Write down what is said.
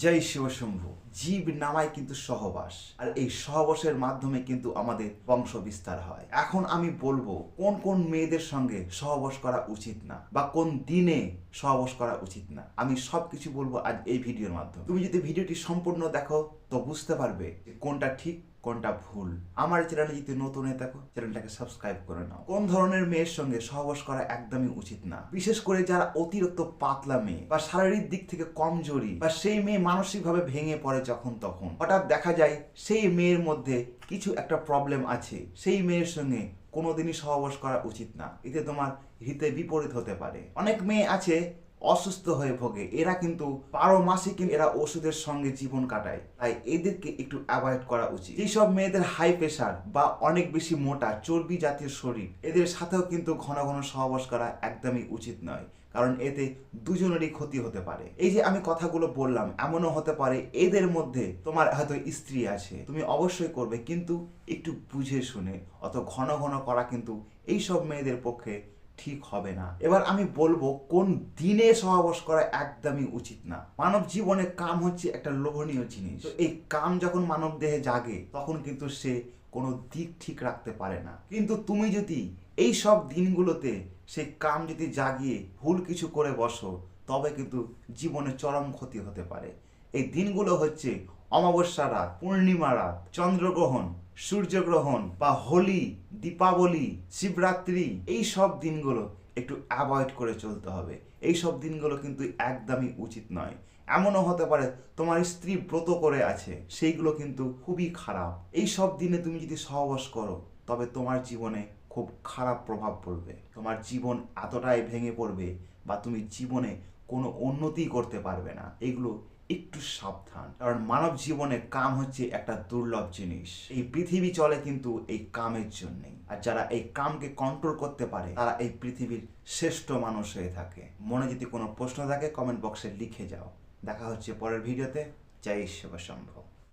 জয় শিবশম্ভু জীব নামায় কিন্তু সহবাস, আর এই সহবাসের মাধ্যমে কিন্তু আমাদের বংশ বিস্তার হয়। এখন আমি বলব, কোন কোন মেয়েদের সঙ্গে সহবাস করা উচিত না, বা কোন দিনে সহবাস করা উচিত না? আমি সব কিছু বলব আজ এই ভিডিওর মাধ্যমে। তুমি যদি ভিডিওটি সম্পূর্ণ দেখো, তো বুঝতে পারবে কোনটা ঠিক কোনটা ভুল? আমার চ্যানেলে যদি নতুন হয়ে থাকো চ্যানেলটাকে সাবস্ক্রাইব করে নাও। কোন ধরনের মেয়ের সঙ্গে সহবাস করা একদমই উচিত না। বিশেষ করে যারা অতিরিক্ত পাতলা মেয়ে বা শারীরিক দিক থেকে কমজোরি বা সেই মেয়ে মানসিকভাবে ভেঙে পড়ে যখন তখন, হঠাৎ দেখা যায় সেই মেয়ের মধ্যে কিছু একটা প্রবলেম আছে। সেই মেয়ের সঙ্গে কোনোদিনই সহবাস করা উচিত না। এতে তোমার হিতে বিপরীত হতে পারে। অনেক মেয়ে আছে অসুস্থ হয়ে ভোগে। এরা কিন্তু বারো মাসে কিন্তু এরা ওষুধের সঙ্গে জীবন কাটায়। তাই এদেরকে একটু অ্যাভয়েড করা উচিত। যেসব মেয়েদের হাই প্রেশার বা অনেক বেশি মোটা, চর্বি জাতীয় শরীর, এদের সাথেও কিন্তু ঘন ঘন সহবাস করা একদমই উচিত নয়। কারণ এতে দুজনেরই ক্ষতি হতে পারে। এই যে আমি কথাগুলো বললাম, এমনও হতে পারে এদের মধ্যে তোমার হয়তো স্ত্রী আছে। তুমি অবশ্যই করবে, কিন্তু একটু বুঝে শুনে, অত ঘন ঘন করা কিন্তু এইসব মেয়েদের পক্ষে ঠিক হবে না। এবার আমি বলব, কোন দিনে সহবাস করা একদমই উচিত না। মানব জীবনে কাম হচ্ছে একটা লোভনীয় জিনিস। এই কাম যখন মানব দেহে জাগে, তখন কিন্তু সে কোনো দিক ঠিক রাখতে পারে না। কিন্তু তুমি যদি এই সব দিনগুলোতে সেই কাম যদি জাগিয়ে ভুল কিছু করে বসো, তবে কিন্তু জীবনে চরম ক্ষতি হতে পারে। এই দিনগুলো হচ্ছে অমাবস্যা রাত, পূর্ণিমা রাত, চন্দ্রগ্রহণ। সূর্যগ্রহণ বা হোলি, দীপাবলি, শিবরাত্রি, এই সব দিনগুলো একটু অ্যাভয়েড করে চলতে হবে। এই সব দিনগুলো কিন্তু একদমই উচিত নয়। এমনও হতে পারে তোমার স্ত্রী ব্রত করে আছে, সেইগুলো কিন্তু খুবই খারাপ। এই সব দিনে তুমি যদি সহবাস করো, তবে তোমার জীবনে খুব খারাপ প্রভাব পড়বে। তোমার জীবন এতটাই ভেঙে পড়বে বা তুমি জীবনে কোনো উন্নতি করতে পারবে না। এগুলো একটু সাবধান। কারণ মানব জীবনে কাম হচ্ছে একটা দুর্লভ জিনিস। এই পৃথিবী চলে কিন্তু এই কামের জন্যই। আর যারা এই কামকে কন্ট্রোল করতে পারে, তারা এই পৃথিবীর শ্রেষ্ঠ মানুষ হয়ে থাকে। মনে যদি কোনো প্রশ্ন থাকে কমেন্ট বক্সে লিখে যাও। দেখা হচ্ছে পরের ভিডিওতে। যাই সেবা শম্ভু